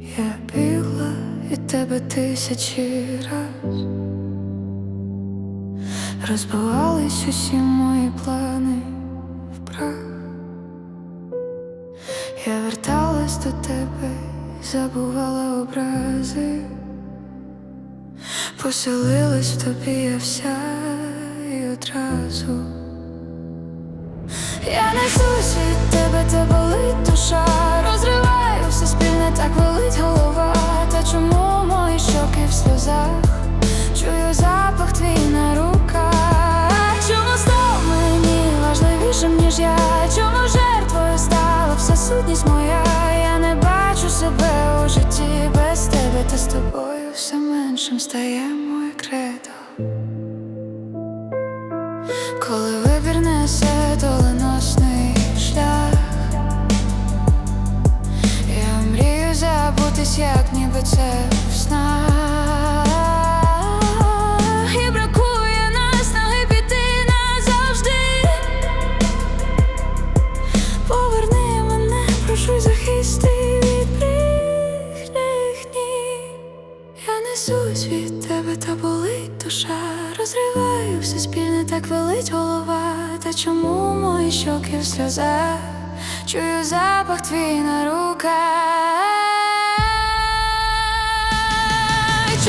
Я бігла від тебе тисячі раз, розбивались усі мої плани в прах. Я верталась до тебе забувала образи, поселилась в тобі я вся і одразу. Я несусь від тебе, та болить душа, так болить голова. Та чому мої щоки в сльозах? Чую запах твій на руках. Чому став мені важливішим, ніж я? Чому жертвою стала вся сутність моя? Я не бачу себе у житті без тебе, та з тобою все меншим стає моє кредо. Коли вибір несе доленосний в снах І бракує наснаги піти назавжди. Поверни мене, прошу захисти від брехних днів. Я несусь від тебе, та болить душа, розриваю все спільне, так велить голова. Та чому мої щоки в сльозах? Чую запах твій на руках.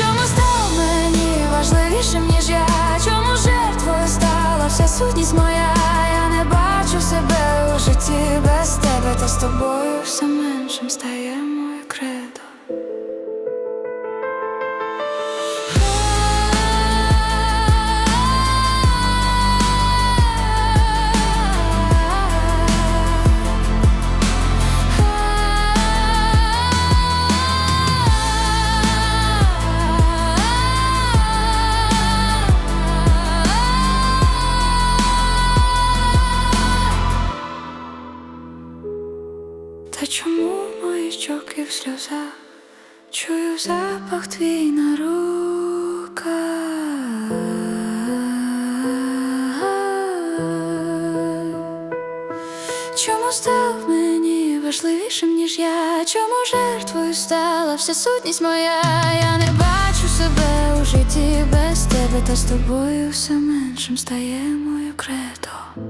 Чому став мені важливішим, ніж я? Чому жертвою стала вся сутність моя? Я не бачу себе у житті без тебе, та з тобою все меншим стає Та чому мої щоки в сльозах? Чую запах твій на руках. Чому став мені важливішим, ніж я? Чому жертвою стала вся сутність моя? Я не бачу себе у житті без тебе, та з тобою все меншим стає моє кредо.